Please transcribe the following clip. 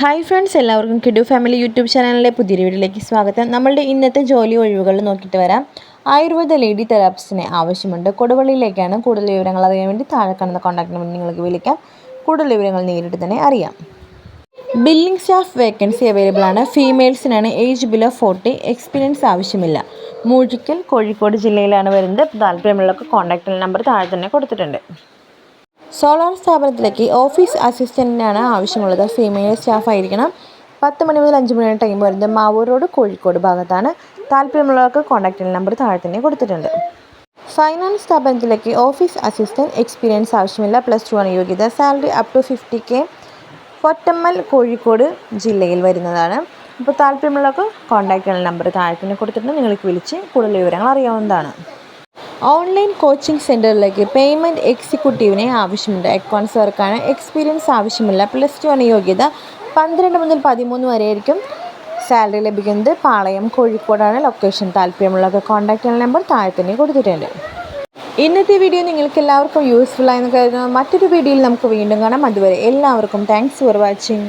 Hi friends എല്ലാവർക്കും കിഡു family YouTube ചാനലിലെ പുതിയൊരു വീഡിയോയിലേക്ക് സ്വാഗതം. നമ്മളുടെ ഇന്നത്തെ ജോലി ഒഴിവുകൾ നോക്കിയിട്ട് വരാം. ആയുർവേദ ലേഡി തെറാപ്പിസ്റ്റിനെ ആവശ്യമുണ്ട്. കൊടുവള്ളിയിലേക്കാണ് കൂടുതൽ വിവരങ്ങൾ അറിയാൻ വേണ്ടി താഴെ കാണുന്ന കോൺടാക്ട് നമ്പർ നിങ്ങൾക്ക് വിളിക്കാം. കൂടുതൽ വിവരങ്ങൾ നേരിട്ട് തന്നെ അറിയാം. ബില്ലിംഗ് സ്റ്റാഫ് വേക്കൻസി അവൈലബിൾ ആണ്. ഫീമെയിൽസിനാണ് ഏജ് ബിലോ ഫോർട്ടി എക്സ്പീരിയൻസ് ആവശ്യമില്ല. മൂഴിക്കൽ കോഴിക്കോട് ജില്ലയിലാണ് വരുന്നത്. താല്പര്യമുള്ളവർക്ക് കോൺടാക്ട് നമ്പർ താഴെ തന്നെ കൊടുത്തിട്ടുണ്ട്. സോളാർ സ്ഥാപനത്തിലേക്ക് ഓഫീസ് അസിസ്റ്റന്റിനാണ് ആവശ്യമുള്ളത്. ഫീമെയിൽ സ്റ്റാഫ് ആയിരിക്കണം പത്ത് മണി മുതൽ അഞ്ച് മണി ടൈം വരുന്നത് മാവൂർ റോഡ് കോഴിക്കോട് ഭാഗത്താണ്. താല്പര്യമുള്ളവർക്ക് കോൺടാക്റ്റ് നമ്പർ താഴെ തന്നെ കൊടുത്തിട്ടുണ്ട്. ഫൈനാൻസ് സ്ഥാപനത്തിലേക്ക് ഓഫീസ് അസിസ്റ്റന്റ് എക്സ്പീരിയൻസ് ആവശ്യമില്ല. പ്ലസ് ടു ആണ് യോഗ്യത. Salary up to fifty K Pottammal Kozhikode ജില്ലയിൽ വരുന്നതാണ്. അപ്പോൾ താല്പര്യമുള്ളവർക്ക് കോൺടാക്റ്റ് നമ്പർ താഴെ തന്നെ കൊടുത്തിട്ടുണ്ട്. നിങ്ങൾക്ക് വിളിച്ച് കൂടുതൽ വിവരങ്ങൾ അറിയാവുന്നതാണ്. ഓൺലൈൻ കോച്ചിങ് സെന്ററിലേക്ക് പേയ്മെന്റ് എക്സിക്യൂട്ടീവിനെ ആവശ്യമുണ്ട്. അക്കൗണ്ട്സ് വർക്കാണ് എക്സ്പീരിയൻസ് ആവശ്യമില്ല. പ്ലസ് ടു ആണ് യോഗ്യത. പന്ത്രണ്ട് മുതൽ പതിമൂന്ന് വരെ ആയിരിക്കും സാലറി ലഭിക്കുന്നത്. പാളയം കോഴിക്കോടാണ് ലൊക്കേഷൻ. താല്പര്യമുള്ളവർക്ക് ചെയ്യുന്ന നമ്പർ താഴെ തന്നെ കൊടുത്തിട്ടുണ്ട്. ഇന്നത്തെ വീഡിയോ നിങ്ങൾക്ക് എല്ലാവർക്കും യൂസ്ഫുൾ ആയെന്ന് കരുതുന്നു. മറ്റൊരു വീഡിയോയിൽ നമുക്ക് വീണ്ടും കാണാം. അതുവരെ എല്ലാവർക്കും താങ്ക്സ് ഫോർ വാച്ചിങ്